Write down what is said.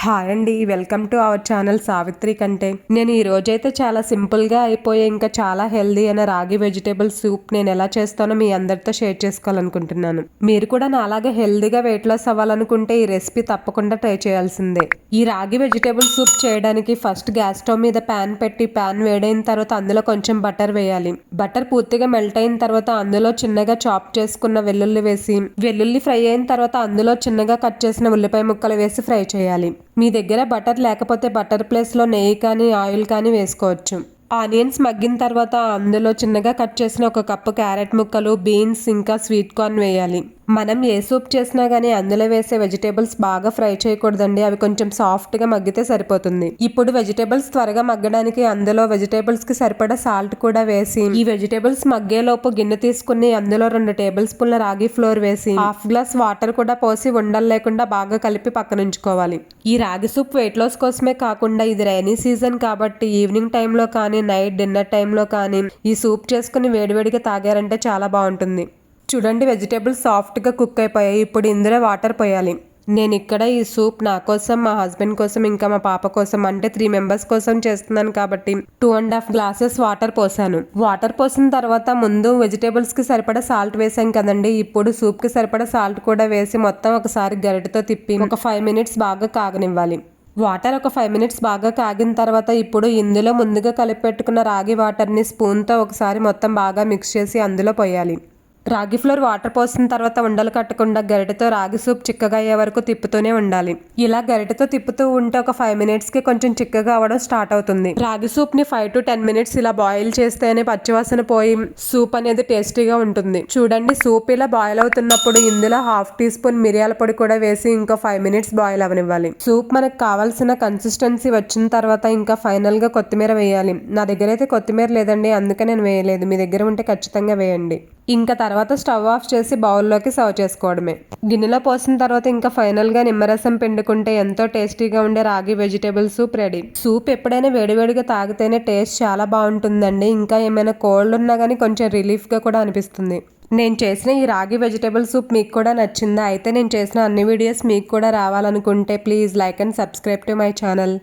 Hi అండి welcome to our channel Savitri కంటే నేను ఈ రోజైతే చాలా సింపుల్గా అయిపోయే ఇంకా చాలా హెల్దీ అయిన రాగి వెజిటేబుల్ సూప్ నేను ఎలా చేస్తానో మీ అందరితో షేర్ చేసుకోవాలనుకుంటున్నాను. మీరు కూడా నా అలాగే హెల్దీగా వెయిట్ లాస్ అవ్వాలనుకుంటే ఈ రెసిపీ తప్పకుండా ట్రై చేయాల్సిందే. ఈ రాగి వెజిటేబుల్ సూప్ చేయడానికి ఫస్ట్ గ్యాస్ స్టవ్ మీద ప్యాన్ పెట్టి ప్యాన్ వేడైన తర్వాత అందులో కొంచెం బటర్ వేయాలి. బటర్ పూర్తిగా మెల్ట్ అయిన తర్వాత అందులో చిన్నగా చాప్ చేసుకున్న వెల్లుల్లి వేసి వెల్లుల్లి ఫ్రై అయిన తర్వాత అందులో చిన్నగా కట్ చేసిన ఉల్లిపాయ ముక్కలు వేసి ఫ్రై చేయాలి. మీ దగ్గర బటర్ లేకపోతే బటర్ ప్లేస్లో నెయ్యి కానీ ఆయిల్ కానీ వేసుకోవచ్చు. ఆనియన్స్ మగ్గిన తర్వాత అందులో చిన్నగా కట్ చేసిన ఒక కప్పు క్యారెట్ ముక్కలు బీన్స్ ఇంకా స్వీట్ కార్న్ వేయాలి. మనం ఏ సూప్ చేసినా కానీ అందులో వేసే వెజిటేబుల్స్ బాగా ఫ్రై చేయకూడదండి. అవి కొంచెం సాఫ్ట్గా మగ్గితే సరిపోతుంది. ఇప్పుడు వెజిటేబుల్స్ త్వరగా మగ్గడానికి అందులో వెజిటేబుల్స్కి సరిపడా సాల్ట్ కూడా వేసి ఈ వెజిటేబుల్స్ మగ్గేలోపు గిన్నె తీసుకుని అందులో రెండు టేబుల్ స్పూన్ల రాగి ఫ్లోర్ వేసి హాఫ్ గ్లాస్ వాటర్ కూడా పోసి ఉండలు లేకుండా బాగా కలిపి పక్కన ఉంచుకోవాలి ఈ రాగి సూప్ వెయిట్ లాస్ కోసమే కాకుండా ఇది రైనీ సీజన్ కాబట్టి ఈవినింగ్ టైంలో కానీ నైట్ డిన్నర్ టైంలో కానీ ఈ సూప్ చేసుకుని వేడివేడిగా తాగారంటే చాలా బాగుంటుంది. చూడండి వెజిటేబుల్స్ సాఫ్ట్గా కుక్ అయిపోయాయి. ఇప్పుడు ఇందులో వాటర్ పోయాలి. నేను ఇక్కడ ఈ సూప్ నా కోసం మా హస్బెండ్ కోసం ఇంకా మా పాప కోసం అంటే త్రీ మెంబర్స్ కోసం చేస్తున్నాను కాబట్టి two and half glasses water పోసాను. వాటర్ పోసిన తర్వాత ముందు వెజిటేబుల్స్కి సరిపడా సాల్ట్ వేసాం కదండి. ఇప్పుడు సూప్కి సరిపడా సాల్ట్ కూడా వేసి మొత్తం ఒకసారి గరిటతో తిప్పి ఒక ఫైవ్ మినిట్స్ బాగా కాగనివ్వాలి. వాటర్ ఒక ఫైవ్ మినిట్స్ బాగా కాగిన తర్వాత ఇప్పుడు ఇందులో ముందుగా కలిపి పెట్టుకున్న రాగి వాటర్ని స్పూన్తో ఒకసారి మొత్తం బాగా మిక్స్ చేసి అందులో పోయాలి. రాగి ఫ్లోర్ వాటర్ పోసిన తర్వాత ఉండలు కట్టకుండా గరిటెతో రాగి సూప్ చిక్కగా అయ్యే వరకు తిప్పుతూనే ఉండాలి. ఇలా గరిటెతో తిప్పుతూ ఉంటే ఒక ఫైవ్ మినిట్స్కి కొంచెం చిక్కగా అవ్వడం స్టార్ట్ అవుతుంది. రాగి సూప్ని ఫైవ్ టు టెన్ మినిట్స్ ఇలా బాయిల్ చేస్తేనే పచ్చివాసన పోయి సూప్ అనేది టేస్టీగా ఉంటుంది. చూడండి సూప్ ఇలా బాయిల్ అవుతున్నప్పుడు ఇందులో హాఫ్ టీ స్పూన్ మిరియాల పొడి కూడా వేసి ఇంకో ఫైవ్ మినిట్స్ బాయిల్ అవనివ్వాలి. సూప్ మనకు కావాల్సిన కన్సిస్టెన్సీ వచ్చిన తర్వాత ఇంకా ఫైనల్గా కొత్తిమీర వేయాలి. నా దగ్గర అయితే కొత్తిమీర లేదండి అందుకే నేను వేయలేదు. మీ దగ్గర ఉంటే ఖచ్చితంగా వేయండి. ఇంకా తర్వాత తర్వాత స్టవ్ ఆఫ్ చేసి బౌల్లోకి సర్వ్ చేసుకోవడమే. గిన్నెలో పోసిన తర్వాత ఇంకా ఫైనల్గా నిమ్మరసం పిండుకుంటే ఎంతో టేస్టీగా ఉండే రాగి వెజిటేబుల్ సూప్ రెడీ. సూప్ ఎప్పుడైనా వేడివేడిగా తాగితేనే టేస్ట్ చాలా బాగుంటుందండి. ఇంకా ఏమైనా కోల్డ్ ఉన్నా కానీ కొంచెం రిలీఫ్గా కూడా అనిపిస్తుంది. నేను చేసిన ఈ రాగి వెజిటేబుల్ సూప్ మీకు కూడా నచ్చిందా? అయితే నేను చేసిన అన్ని వీడియోస్ మీకు కూడా రావాలనుకుంటే please like and subscribe to my channel.